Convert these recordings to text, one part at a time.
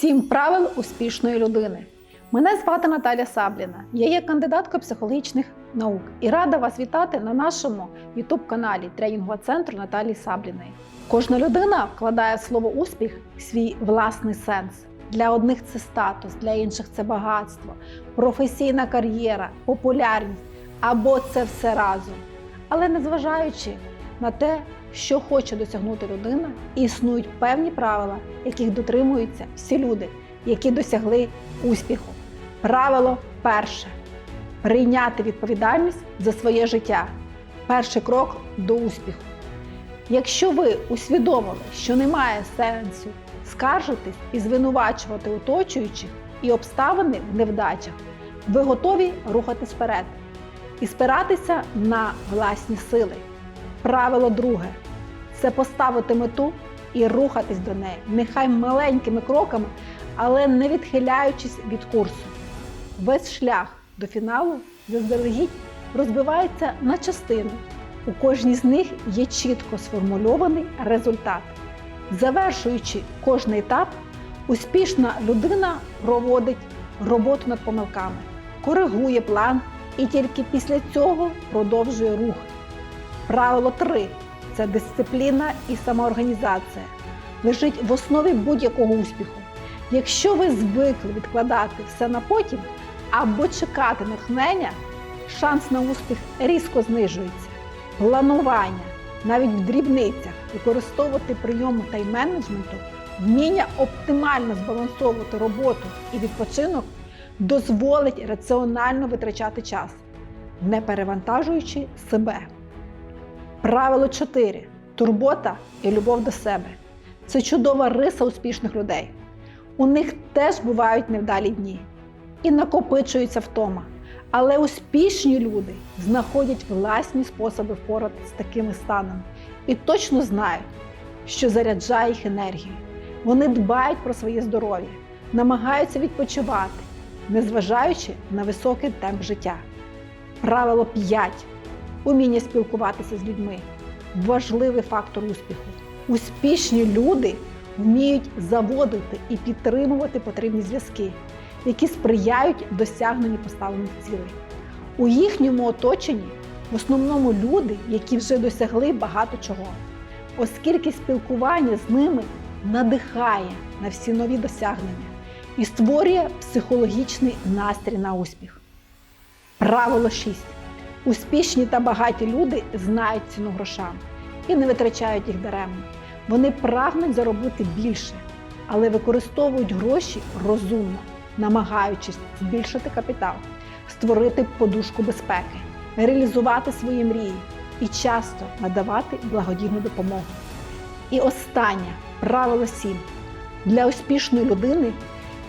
Сім правил успішної людини. Мене звати Наталя Сабліна. Я є кандидаткою психологічних наук і рада вас вітати на нашому ютуб-каналі тренінгового центру Наталії Сабліної. Кожна людина вкладає в слово успіх свій власний сенс. Для одних це статус, для інших це багатство, професійна кар'єра, популярність або це все разом. Але незважаючи на те, що хоче досягнути людина, існують певні правила, яких дотримуються всі люди, які досягли успіху. Правило перше прийняти відповідальність за своє життя. Перший крок до успіху. Якщо ви усвідомили, що немає сенсу скаржитись і звинувачувати оточуючих і обставини в невдачах, ви готові рухатись вперед і спиратися на власні сили. Правило друге це поставити мету і рухатись до неї, нехай маленькими кроками, але не відхиляючись від курсу. Весь шлях до фіналу заздалегідь розбивається на частини. У кожній з них є чітко сформульований результат. Завершуючи кожний етап, успішна людина проводить роботу над помилками, коригує план і тільки після цього продовжує рух. Правило 3 це дисципліна і самоорганізація. Лежить в основі будь-якого успіху. Якщо ви звикли відкладати все на потім або чекати натхнення, шанс на успіх різко знижується. Планування навіть в дрібницях використовувати прийоми тайм-менеджменту, вміння оптимально збалансовувати роботу і відпочинок дозволить раціонально витрачати час, не перевантажуючи себе. Правило 4. Турбота і любов до себе. Це чудова риса успішних людей. У них теж бувають невдалі дні і накопичується втома. Але успішні люди знаходять власні способи впоратися з такими станами і точно знають, що заряджає їх енергією. Вони дбають про своє здоров'я, намагаються відпочивати, незважаючи на високий темп життя. Правило 5. Уміння спілкуватися з людьми важливий фактор успіху. Успішні люди вміють заводити і підтримувати потрібні зв'язки, які сприяють досягненню поставлених цілей. У їхньому оточенні в основному люди, які вже досягли багато чого, оскільки спілкування з ними надихає на всі нові досягнення і створює психологічний настрій на успіх. Правило 6. Успішні та багаті люди знають ціну грошам і не витрачають їх даремно. Вони прагнуть заробити більше, але використовують гроші розумно, намагаючись збільшити капітал, створити подушку безпеки, реалізувати свої мрії і часто надавати благодійну допомогу. І останнє правило 7. Для успішної людини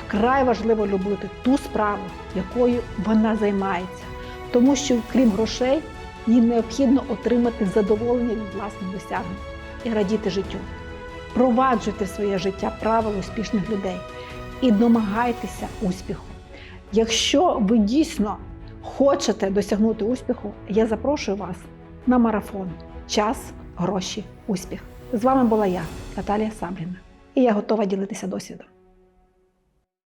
вкрай важливо любити ту справу, якою вона займається, тому що, крім грошей, їй необхідно отримати задоволення від власних досягнень і радіти життю. Впроваджуйте в своє життя правила успішних людей і домагайтеся успіху. Якщо ви дійсно хочете досягнути успіху, я запрошую вас на марафон Час, гроші, успіх. З вами була я, Наталія Сабліна, і я готова ділитися досвідом.